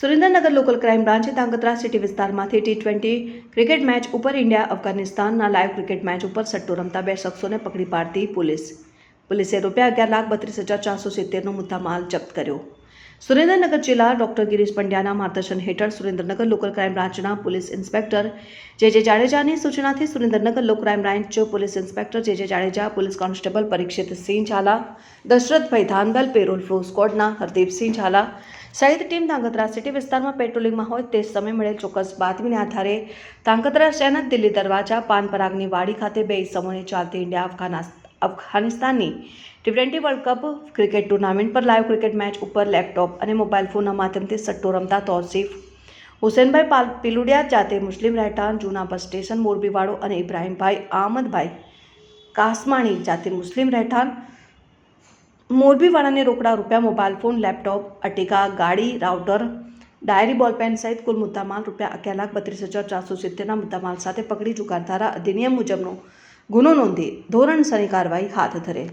Surendranagar local crime બ્રાન્ચે Dhrangadhra city વિસ્તારમાંથી T twenty cricket match ઉપર ઇન્ડિયા અફઘાનિસ્તાનના લાઈવ ક્રિકેટ મેચ ઉપર સટ્ટો રમતા બે શખ્સોને પકડી પાડતી પોલીસ. પોલીસે રૂપિયા અગિયાર લાખ બત્રીસ હજાર ચારસો સિત્તેરનો મુદ્દામાલ જપ્ત કર્યો. સુરેન્દ્રનગર જિલ્લા ડોક્ટર ગિરીશ પંડ્યાના માર્ગદર્શન હેઠળ સુરેન્દ્રનગર લોકલ ક્રાઇમ બ્રાન્ચના પોલીસ ઇન્સ્પેક્ટર જે જે જાડેજાની સૂચનાથી Surendranagar local crime branch police inspector J J Jadeja, police constable Parikshit Sinh Zala, Dashrathbhai Dhandal parole furlough સ્કોડના Hardeepsinh Zala સહિત ટીમ ધાંગધ્રા સિટી વિસ્તારમાં પેટ્રોલિંગમાં હોય તે સમય મળેલ ચોક્કસ બાતમીને આધારે તાંગત્રા શહેરના દિલ્હી દરવાજા પાનપરાગની વાડી ખાતે બે ઇસમોને ચાલતી ઇન્ડિયા અફઘાના અફઘાનિસ્તાનની T twenty World Cup cricket tournament પર લાઈવ ક્રિકેટ મેચ ઉપર લેપટોપ અને મોબાઈલ ફોનના માધ્યમથી સટ્ટો રમતા તોસીફ. હુસેનભાઈ પાલ પિલુડિયા જાતે મુસ્લિમ રહેઠાણ, જૂના બસ સ્ટેશન, મોરબીવાળો અને ઇબ્રાહીમભાઈ આહમદભાઈ કાસમાણી જાતે મુસ્લિમ રહેઠાણ. મોરબીવાળાને રોકડા રૂપિયા મોબાઈલ ફોન, લેપટોપ, અટિકા, ગાડી, રાઉટર, ડાયરી, બોલપેન સહિત કુલ મુદ્દામાલ રૂપિયા અગિયાર લાખ બત્રીસ હજાર ચારસો સિત્તેરના મુદ્દામાલ સાથે પકડી જુગાર ધારા અધિનિયમ મુજબનો ગુનો નોંધી ધોરણસરની કાર્યવાહી હાથ ધરેલ.